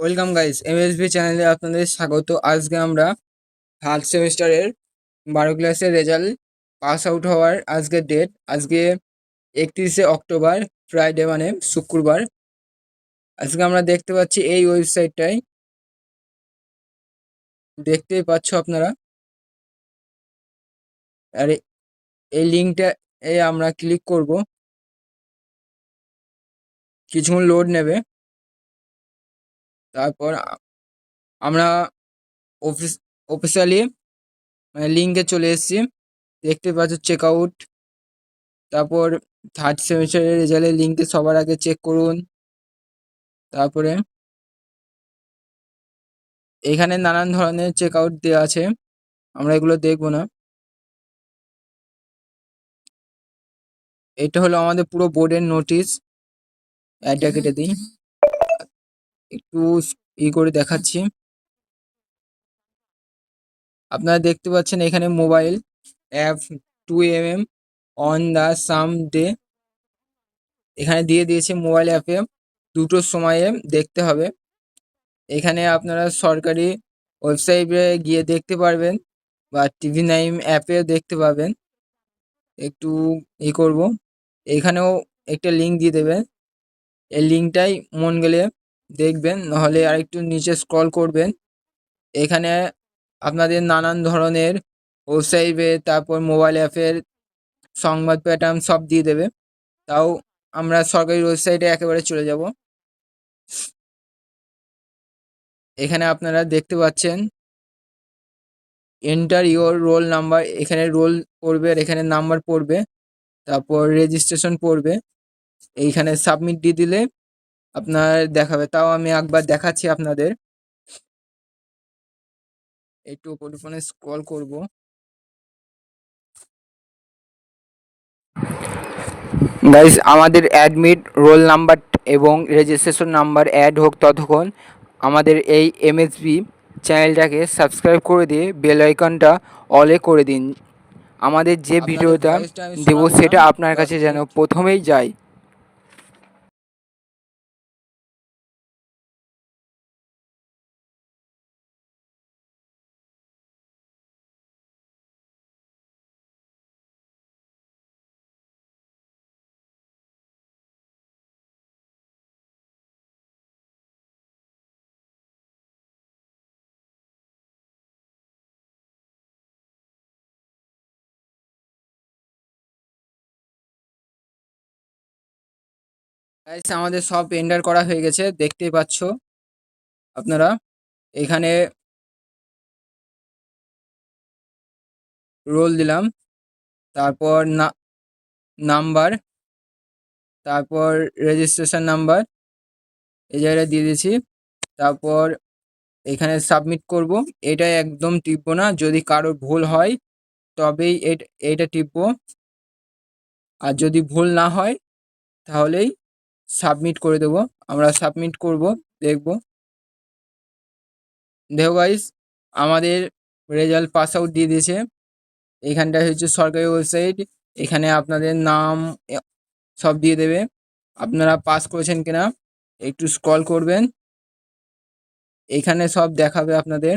Welcome guys, MSB চ্যানেলে আপনাদের স্বাগত। আজকে আমরা থার্ড সেমিস্টারের বারো ক্লাসের রেজাল্ট পাস আউট হওয়ার আজকে ডেট। আজকে একত্রিশে অক্টোবর, ফ্রাইডে মানে শুক্রবার। আজকে আমরা দেখতে পাচ্ছি এই ওয়েবসাইটটাই দেখতেই পাচ্ছ আপনারা? আর, এই লিঙ্কটা এ আমরা ক্লিক করব। কিছুক্ষণ লোড নেবে। তারপর আমরা অফিস অফিসিয়ালি মানে লিঙ্কে চলে এসেছি। দেখতে পাচ্ছ চেক আউট তারপর থার্ড সেমিস্টারের রেজাল্টের লিঙ্কে সবার আগে চেক করুন। তারপরে এখানে নানান ধরনের চেক আউট দেওয়া আছে। আমরা এগুলো দেখব না। এটা হলো আমাদের পুরো বোর্ডের নোটিশ অ্যাডটা কেটে দিই। একটু ই করে দেখাচ্ছি। আপনারা দেখতে পাচ্ছেন এখানে mobile app to M M on the same day. এখানে দিয়ে দিয়েছে মোবাইল অ্যাপে দুটোর সময়ে দেখতে হবে। এখানে আপনারা সরকারি ওয়েবসাইটে গিয়ে দেখতে পারবেন বা টিভি নাইন অ্যাপে দেখতে পাবেন। একটু ই করব। এখানেও একটা লিঙ্ক দিয়ে দেবেন। এই লিঙ্কটাই মন গেলে দেখবেন, নাহলে আরেকটু নিচে স্ক্রল করবেন। এখানে আপনাদের নানান ধরনের ওয়েবসাইটে তারপর মোবাইল অ্যাপের সংবাদ প্যাটার্ন সব দিয়ে দেবে। তাও আমরা সরকারি ওয়েবসাইটে একেবারে চলে যাব। এখানে আপনারা দেখতে পাচ্ছেন এন্টার ইওর রোল নাম্বার এখানে রোল পড়বে আর এখানে নাম্বার পড়বে। তারপর রেজিস্ট্রেশন পড়বে। এইখানে সাবমিট দিয়ে দিলে আপনার দেখাবে। তাও আমি একবার দেখাচ্ছি আপনাদের। একটু উপরে ফোনে স্ক্রল করব। গাইস আমাদের অ্যাডমিট রোল নাম্বার এবং রেজিস্ট্রেশন নাম্বার অ্যাড হোক ততক্ষণ আমাদের এই এমএসবি চ্যানেলটাকে সাবস্ক্রাইব করে দিয়ে বেল আইকনটা অলে করে দিন। আমাদের যে ভিডিওটা দেবো সেটা আপনার কাছে যেন প্রথমেই যায়। আমাদের সব এন্টার করা হয়ে গেছে, দেখতেই পাচ্ছ আপনারা। এখানে রোল দিলাম, তারপর না নাম্বার তারপর রেজিস্ট্রেশন নাম্বার এই জায়গায় দিয়ে দিয়েছি, তারপর এখানে সাবমিট করব। এটা একদম টিপবো না, যদি কারোর ভুল হয়, তবেই এট- টিপবো। আর যদি ভুল না হয়, তাহলেই সাবমিট করে দেব। আমরা সাবমিট করব, দেখব। দেখো গাইস আমাদের রেজাল্ট পাস আউট দিয়ে দিয়েছে। এখানটা হচ্ছে সরকারি ওয়েবসাইট এখানে আপনাদের নাম সব দিয়ে দেবে। আপনারা পাস করেছেন কিনা, একটু স্ক্রল করবেন। এখানে সব দেখাবে আপনাদের।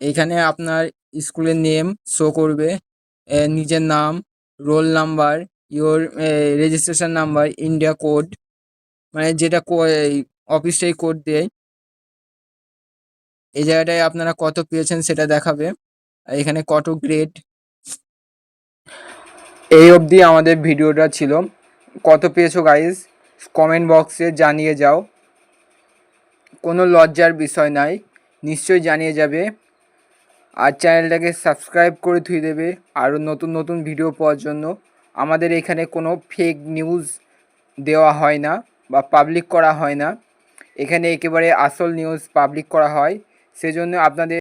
এখানে আপনার স্কুলের নেম শো করবে নিজের নাম roll number your registration number India code মানে যেটা অফিস থেকে কোড দেয় এই জায়গাটায় আপনারা কত পেয়েছেন সেটা দেখাবে। এখানে কত গ্রেড এই অবধি আমাদের ভিডিওটা ছিল। কত পেয়েছ গাইজ কমেন্ট বক্সে জানিয়ে যাও। কোনো লজ্জার বিষয় নাই। নিশ্চয়ই জানিয়ে যাবে। আর চ্যানেলটাকে সাবস্ক্রাইব করে থুই দেবে। আরও নতুন নতুন ভিডিও পাওয়ার জন্য। আমাদের এখানে কোনো ফেক নিউজ দেওয়া হয় না বা পাবলিক করা হয় না। এখানে একেবারে আসল নিউজ পাবলিক করা হয়। সেজন্য আপনাদের